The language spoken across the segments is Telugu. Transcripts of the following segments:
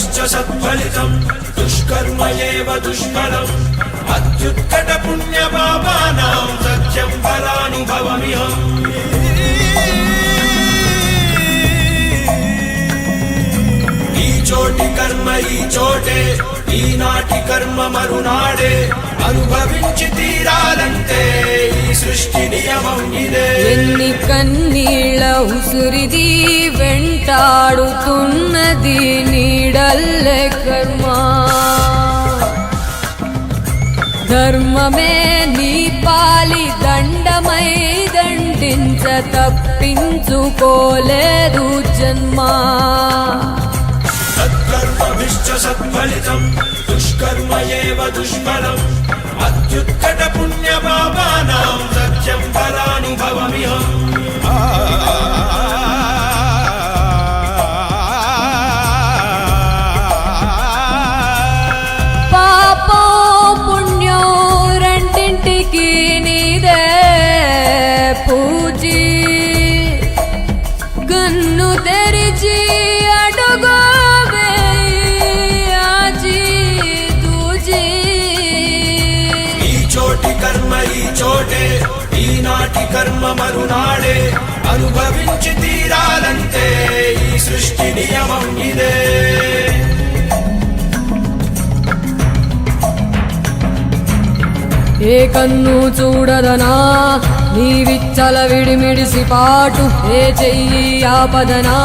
సత్ఫలితం. దుష్కర్మ ఏవ దుష్ఫలం. అత్యుత్కట పుణ్య పాపానాం సత్యం ఫలానుభవమిహం ఈ చోటి కర్మ ఈ చోటే ఈనాటి కర్మ మరునాడే. అనుభవించి తీరాలంటే ఈ సృష్టి నియమం ఇదే. ఎన్ని కన్నీళ్ళ ఉసురిది వెంటాడుతున్నది నీ నీడల్లే కర్మ ధర్మమే నీ పాలి దండమై దండించ తప్పించుకోలేదు జన్మ సత్కర్మభిశ్చ సత్ఫలితం దుష్కర్మ ఏవ దుష్ఫలం అత్యుత్కట పుణ్య పాపానాం సత్యం కర్మ మరునాడే అనుభవించి తీరాలంటే ఈ సృష్టి నియమం ఇదే. ఏ కన్ను చూడదనా నీ విచ్చల విడిమిడిసి పాటు ఏ చెయ్యి ఆపదనా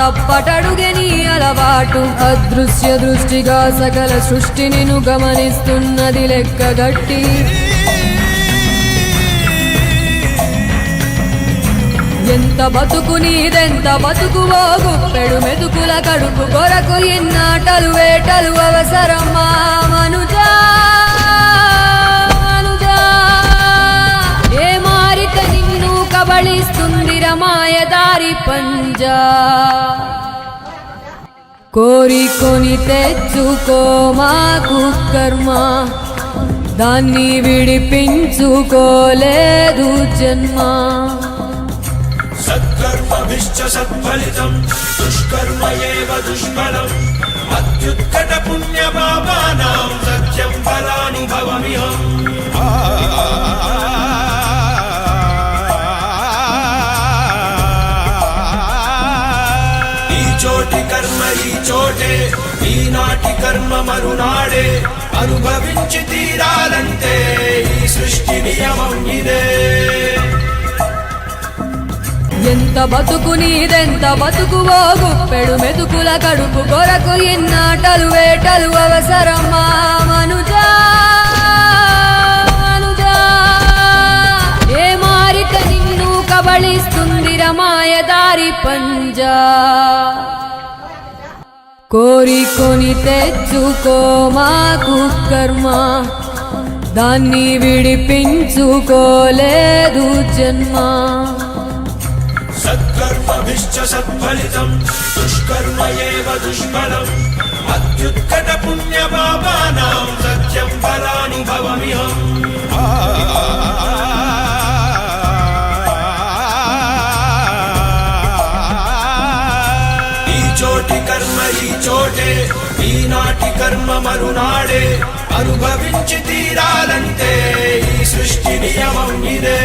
తప్పటడుగే నీ అలవాటు. అదృశ్య దృష్టిగా సకల సృష్టిని గమనిస్తున్నది లెక్కగట్టి ఎంత బతుకు నీదెంత బతుకువో పెడు మెతుకుల కడుపు కొరకు ఇన్నాటలు వేటలు అవసరమా? మనుజా మనుజా. ఏ మారిత నిన్ను కబళిస్తుంది రమాయదారి పంజా? కోరికొని తెచ్చుకో మాకు కర్మ దాన్ని విడిపించుకోలేదు జన్మ. సత్కర్మభిశ్చ సత్ఫలితం దుష్కర్మ ఏవ దుష్ఫలం అత్యుత్కట పుణ్య పాపానాం సత్యం ఫలానుభవమిహం ఈ చోటి కర్మ ఈ చోటే ఈనాటి కర్మ మరునాడే అనుభవించి తీరాలంటే ఈ సృష్టి నియమం ఇదే. ఎంత బతుకు నీదెంత బతుకువో గుప్పెడు మెతుకుల కడుపు కొరకు ఇన్నాటలు వేటలు అవసరమా? మనుజా మనుజా ఏ మారిత నిన్ను కబళిస్తుంది రమాయ దారి పంజా కోరికొని తెచ్చుకో మాకు కర్మ దాన్ని విడిపించుకోలేదు జన్మ. సత్కర్మభిశ్చ సత్ఫలితం దుష్కర్మ ఏవ దుష్ఫలం అత్యుత్కట పుణ్య పాపానాం సత్యం ఫలానుభవమిహం. ఈ చోటి కర్మ ఈ చోటే ఈనాటి కర్మ మరునాడే. అనుభవించి తీరాలంటే ఈ సృష్టి నియమం ఇదే.